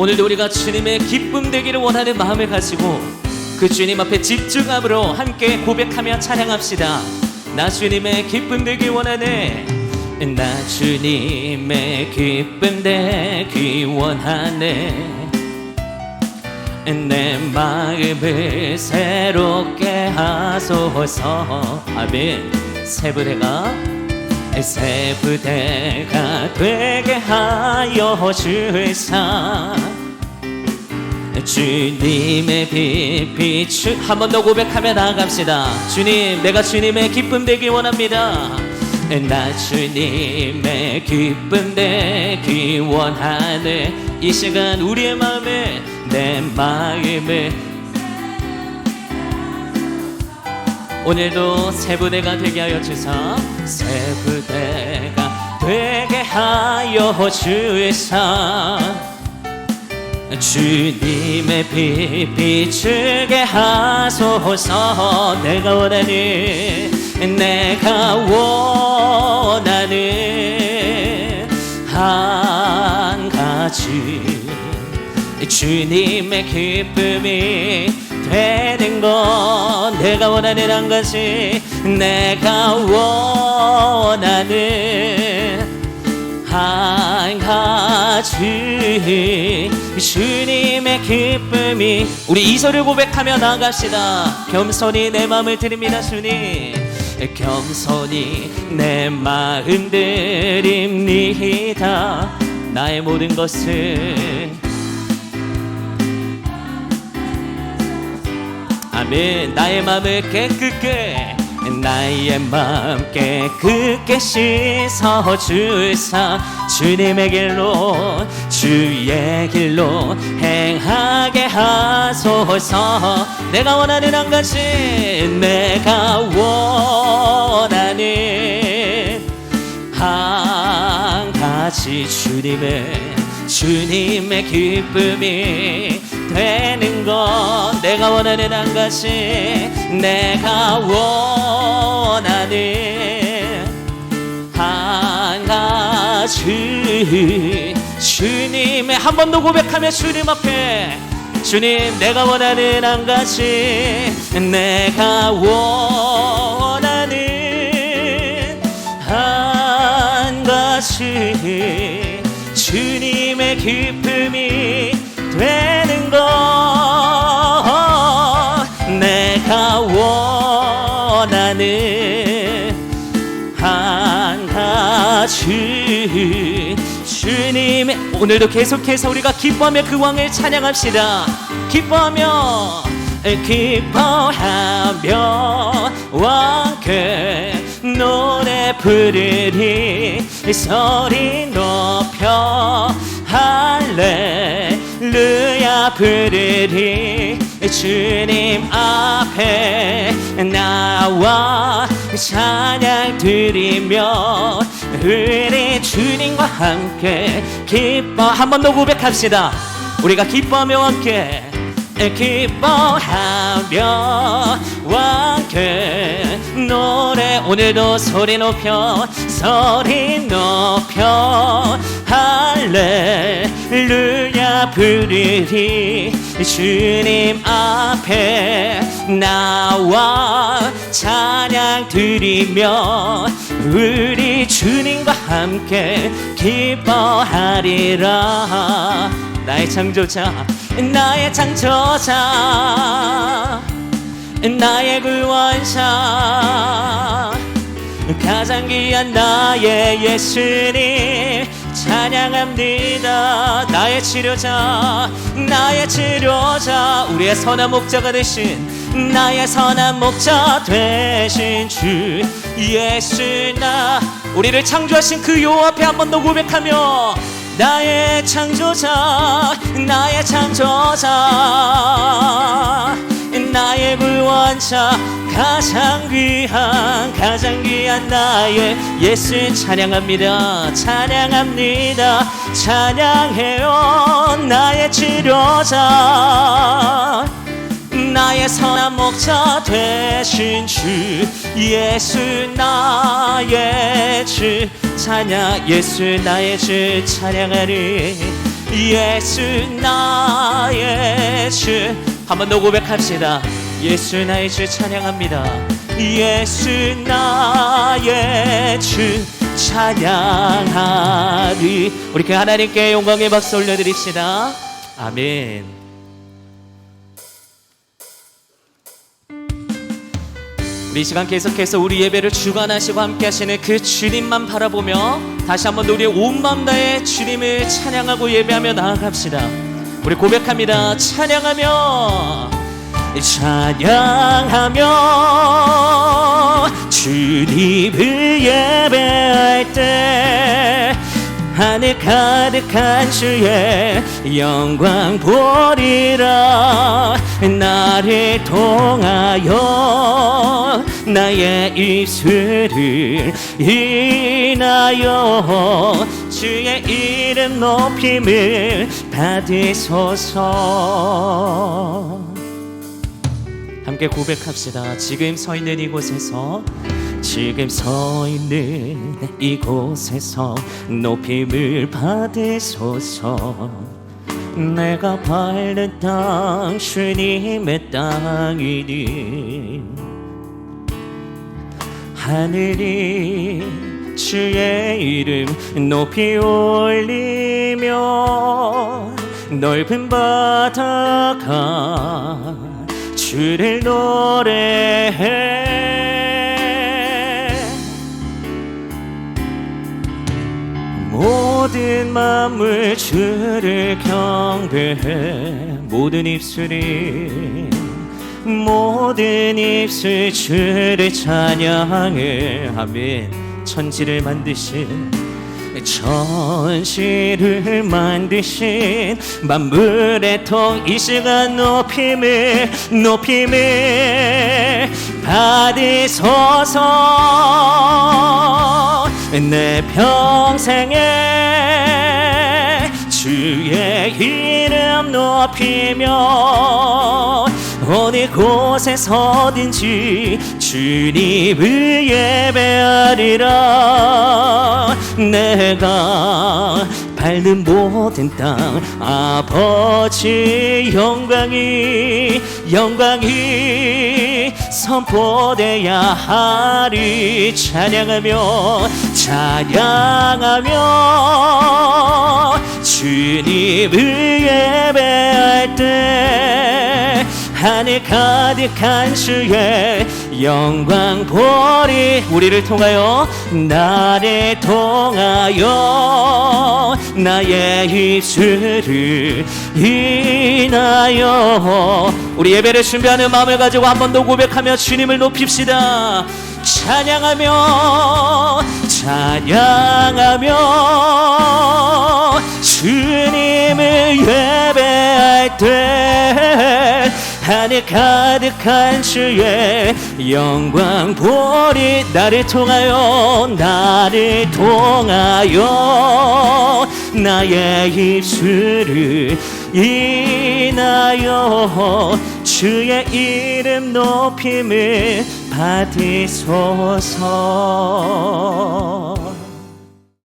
오늘도 우리가 주님의 기쁨 되기를 원하는 마음을 가지고 그 주님 앞에 집중함으로 함께 고백하며 찬양합시다. 나 주님의 기쁨 되기 원하네. 나 주님의 기쁨 되기 원하네. 내 마음을 새롭게 하소서. 아멘. 새 부대가 새 부대가 되게 하 여 주사. 주님의 빛 비추 한번 더 고백하며 나아갑시다. 주님 내가 주님의 기쁨 되기 원합니다. 나 주님의 기쁨 되기 원하네. 이 시간 우리의 마음에 내 마음을 오늘도 새 부대가 되게 하여 주사. 새 부대가 되게 하여 주사. 주님의 빛 비추게 하소서. 내가 원하는 내가 원하는 한 가지. 주님의 기쁨이 되는 것 내가 원하는 한 가지. 내가 원하는 한 가지 주님의 기쁨이 우리 이소를 고백하며 나아갑시다. 겸손히 내 마음을 드립니다 주님. 겸손히 내 마음 드립니다. 나의 모든 것을 아멘. 나의 마음을 깨끗게 나의 마음 깨끗게 씻어 주사 주님의 길로 주의 길로 행하게 하소서. 내가 원하는 한 가지 내가 원하는 한 가지 주님의 주님의 기쁨이 되는 것 내가 원하는 한 가지 내가 원하는 한 가지. 주님의 한 번 더 고백하며 주님 앞에 주님 내가 원하는 한 가지 내가 원하는 한 가지. 주님의 기쁨이 되 가지 주님의 오늘도 계속해서 우리가 기뻐하며 그 왕을 찬양합시다. 기뻐하며 기뻐하며 왕께 노래 부르리 소리 높여 할렐루야 부르리. 주님 앞에 나와 찬양 드리며 우리 주님과 함께 기뻐. 한 번 더 고백합시다. 우리가 기뻐하며 함께 기뻐하며 왕께. 노래 오늘도 소리 높여 소리 높여. 할렐루야 부르리. 주님 앞에 나와 찬양 드리며 우리 주님과 함께 기뻐하리라. 나의 창조자 나의 창조자 나의 구원자 가장 귀한 나의 예수님 찬양합니다. 나의 치료자 나의 치료자 우리의 선한 목자가 되신 나의 선한 목자 되신 주 예수 나 우리를 창조하신 그 요 앞에 한 번 더 고백하며 나의 창조자 나의 창조자 나의 구원자 가장 귀한 가장 귀한 나의 예수 찬양합니다. 찬양합니다. 찬양해요. 나의 치료자 나의 선한 목자 되신 주 예수 나의 주 찬양 예수 나의 주 찬양하리. 예수 나의 주. 한번 더 고백합시다. 예수 나의 주 찬양합니다. 예수 나의 주 찬양하리. 우리 그 하나님께 영광의 박수 올려드립시다. 아멘 우리 이 시간 계속해서 우리 예배를 주관하시고 함께 하시는 그 주님만 바라보며 다시 한번 더 우리의 온 마음 다해 주님을 찬양하고 예배하며 나아갑시다. 우리 고백합니다. 찬양하며 찬양하며 주님을 예배할 때 하늘 가득한 주의 영광 보리라. 나를 통하여 나의 입술을 인하여 주의 이름 높임을 받으소서 함께 고백합시다. 지금 서 있는 이곳에서 지금 서 있는 이곳에서 높임을 받으소서. 내가 밟는 땅 주님의 땅이니 하늘이 주의 이름 높이 올리며 넓은 바다가 주를 노래해. 모든 마음을 주를 경배해. 모든 입술이 모든 입술 주를 찬양해. 아멘. 천지를 만드신 천지를 만드신 만물의 통이 시간 높임을 높임을 받으소서. 내 평생에 주의 이름 높이며 어느 곳에서든지 주님을 예배하리라. 내가 밟는 모든 땅 아버지 영광이 영광이 선포돼야 하리. 찬양하며 찬양하며 주님을 예배할 때 하늘 가득한 주의 영광 보리 우리를 통하여 나를 통하여 나의 입술을 인하여. 우리 예배를 준비하는 마음을 가지고 한 번 더 고백하며 주님을 높입시다. 찬양하며 찬양하며 주님을 예배할 때 하늘 가득한 주의 영광 보리 나를 통하여 나를 통하여 나의 입술을 인하여 주의 이름 높임을 받으소서